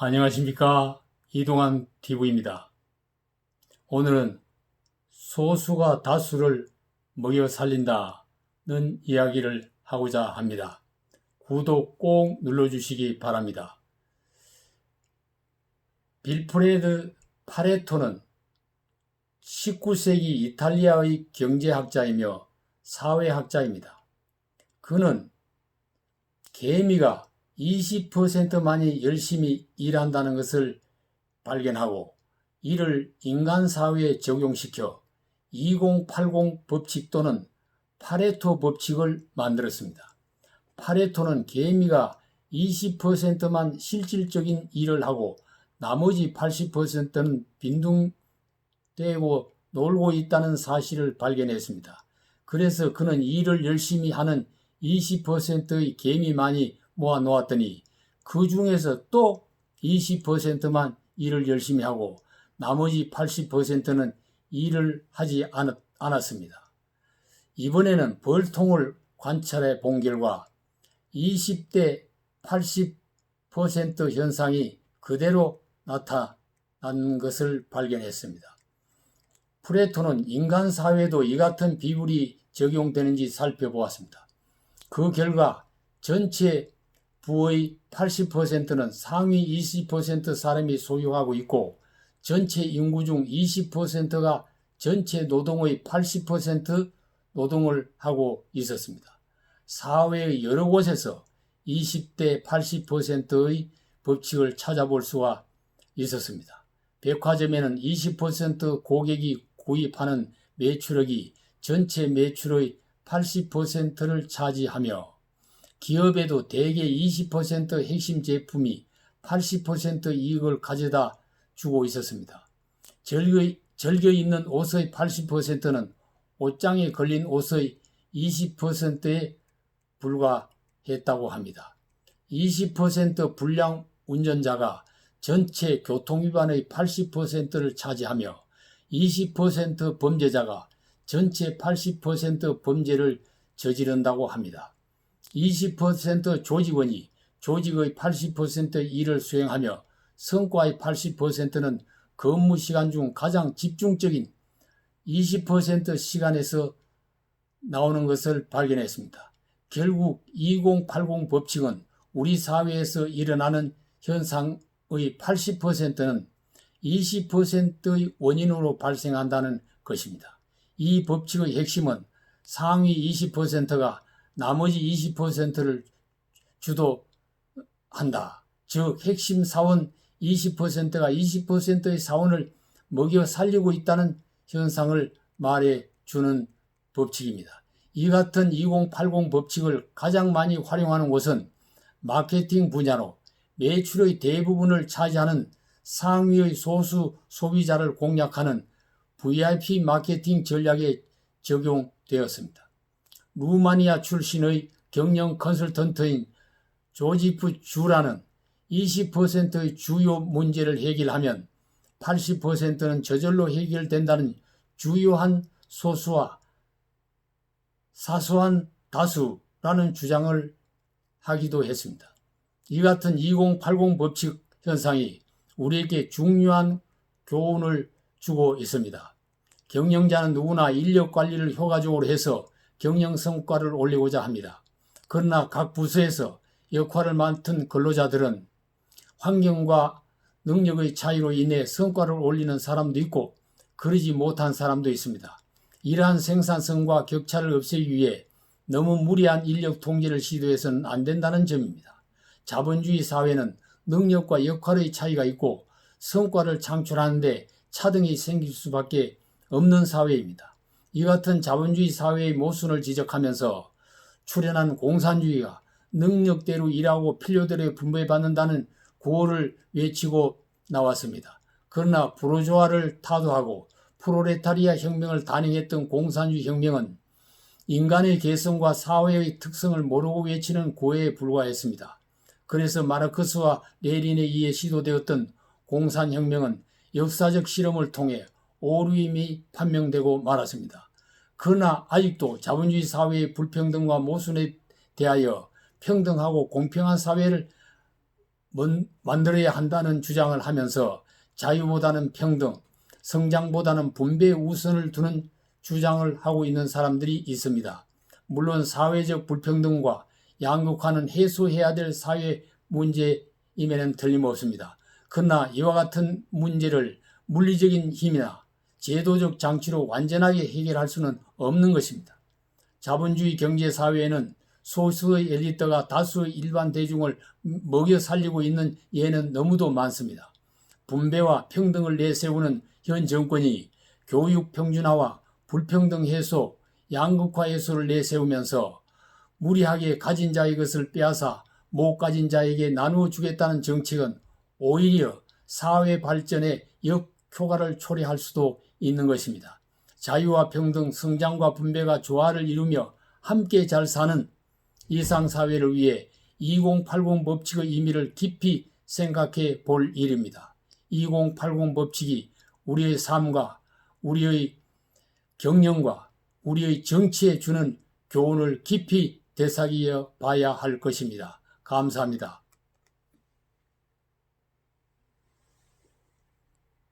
안녕하십니까 이동환 TV입니다. 오늘은 소수가 다수를 먹여 살린다는 이야기를 하고자 합니다. 구독 꼭 눌러주시기 바랍니다. 빌프레드 파레토는 19세기 이탈리아의 경제학자이며 사회학자입니다. 그는 개미가 20%만이 열심히 일한다는 것을 발견하고 이를 인간 사회에 적용시켜 2080 법칙 또는 파레토 법칙을 만들었습니다. 파레토는 개미가 20%만 실질적인 일을 하고 나머지 80%는 빈둥대고 놀고 있다는 사실을 발견했습니다. 그래서 그는 일을 열심히 하는 20%의 개미만이 모아 놓았더니 그 중에서 또 20%만 일을 열심히 하고 나머지 80%는 일을 하지 않았, 않았습니다. 이번에는 벌통을 관찰해 본 결과 20대 80% 현상이 그대로 나타난 것을 발견했습니다. 프레토는 인간 사회도 이 같은 비율이 적용되는지 살펴보았습니다. 그 결과 전체 부의 80%는 상위 20% 사람이 소유하고 있고 전체 인구 중 20%가 전체 노동의 80% 노동을 하고 있었습니다. 사회의 여러 곳에서 20대 80%의 법칙을 찾아볼 수가 있었습니다. 백화점에는 20% 고객이 구입하는 매출액이 전체 매출의 80%를 차지하며 기업에도 대개 20% 핵심 제품이 80% 이익을 가져다 주고 있었습니다. 절겨, 절겨 있는 옷의 80%는 옷장에 걸린 옷의 20%에 불과했다고 합니다. 20% 불량 운전자가 전체 교통위반의 80%를 차지하며 20% 범죄자가 전체 80% 범죄를 저지른다고 합니다. 20% 조직원이 조직의 80% 일을 수행하며 성과의 80%는 근무 시간 중 가장 집중적인 20% 시간에서 나오는 것을 발견했습니다. 결국 2080 법칙은 우리 사회에서 일어나는 현상의 80%는 20%의 원인으로 발생한다는 것입니다. 이 법칙의 핵심은 상위 20%가 나머지 20%를 주도한다. 즉 핵심 사원 20%가 20%의 사원을 먹여 살리고 있다는 현상을 말해 주는 법칙입니다. 이 같은 2080 법칙을 가장 많이 활용하는 곳은 마케팅 분야로 매출의 대부분을 차지하는 상위의 소수 소비자를 공략하는 VIP 마케팅 전략에 적용되었습니다. 루마니아 출신의 경영 컨설턴트인 조지프 주라는 20%의 주요 문제를 해결하면 80%는 저절로 해결된다는 주요한 소수와 사소한 다수라는 주장을 하기도 했습니다. 이 같은 2080 법칙 현상이 우리에게 중요한 교훈을 주고 있습니다. 경영자는 누구나 인력 관리를 효과적으로 해서 경영 성과를 올리고자 합니다. 그러나 각 부서에서 역할을 맡은 근로자들은 환경과 능력의 차이로 인해 성과를 올리는 사람도 있고 그러지 못한 사람도 있습니다. 이러한 생산성과 격차를 없애기 위해 너무 무리한 인력 통제를 시도해서는 안 된다는 점입니다. 자본주의 사회는 능력과 역할의 차이가 있고 성과를 창출하는데 차등이 생길 수밖에 없는 사회입니다. 이 같은 자본주의 사회의 모순을 지적하면서 출현한 공산주의가 능력대로 일하고 필요대로 분배받는다는 구호를 외치고 나왔습니다. 그러나 부르조아를 타도하고 프로레타리아 혁명을 단행했던 공산주의 혁명은 인간의 개성과 사회의 특성을 모르고 외치는 고해에 불과했습니다. 그래서 마르크스와 레닌에 의해 시도되었던 공산혁명은 역사적 실험을 통해 오류임이 판명되고 말았습니다. 그러나 아직도 자본주의 사회의 불평등과 모순에 대하여 평등하고 공평한 사회를 먼- 만들어야 한다는 주장을 하면서 자유보다는 평등, 성장보다는 분배 우선을 두는 주장을 하고 있는 사람들이 있습니다. 물론 사회적 불평등과 양극화는 해소해야 될 사회 문제임에는 틀림없습니다. 그러나 이와 같은 문제를 물리적인 힘이나 제도적 장치로 완전하게 해결할 수는 없는 것입니다. 자본주의 경제 사회에는 소수의 엘리트가 다수의 일반 대중을 먹여 살리고 있는 예는 너무도 많습니다. 분배와 평등을 내세우는 현 정권이 교육 평준화와 불평등 해소, 양극화 해소를 내세우면서 무리하게 가진 자의 것을 빼앗아 못 가진 자에게 나누어 주겠다는 정책은 오히려 사회 발전에 역효과를 초래할 수도 있는 것입니다. 자유와 평등, 성장과 분배가 조화를 이루며 함께 잘 사는 이상 사회를 위해 2080 법칙의 의미를 깊이 생각해 볼 일입니다. 2080 법칙이 우리의 삶과 우리의 경영과 우리의 정치에 주는 교훈을 깊이 되새겨 봐야 할 것입니다. 감사합니다.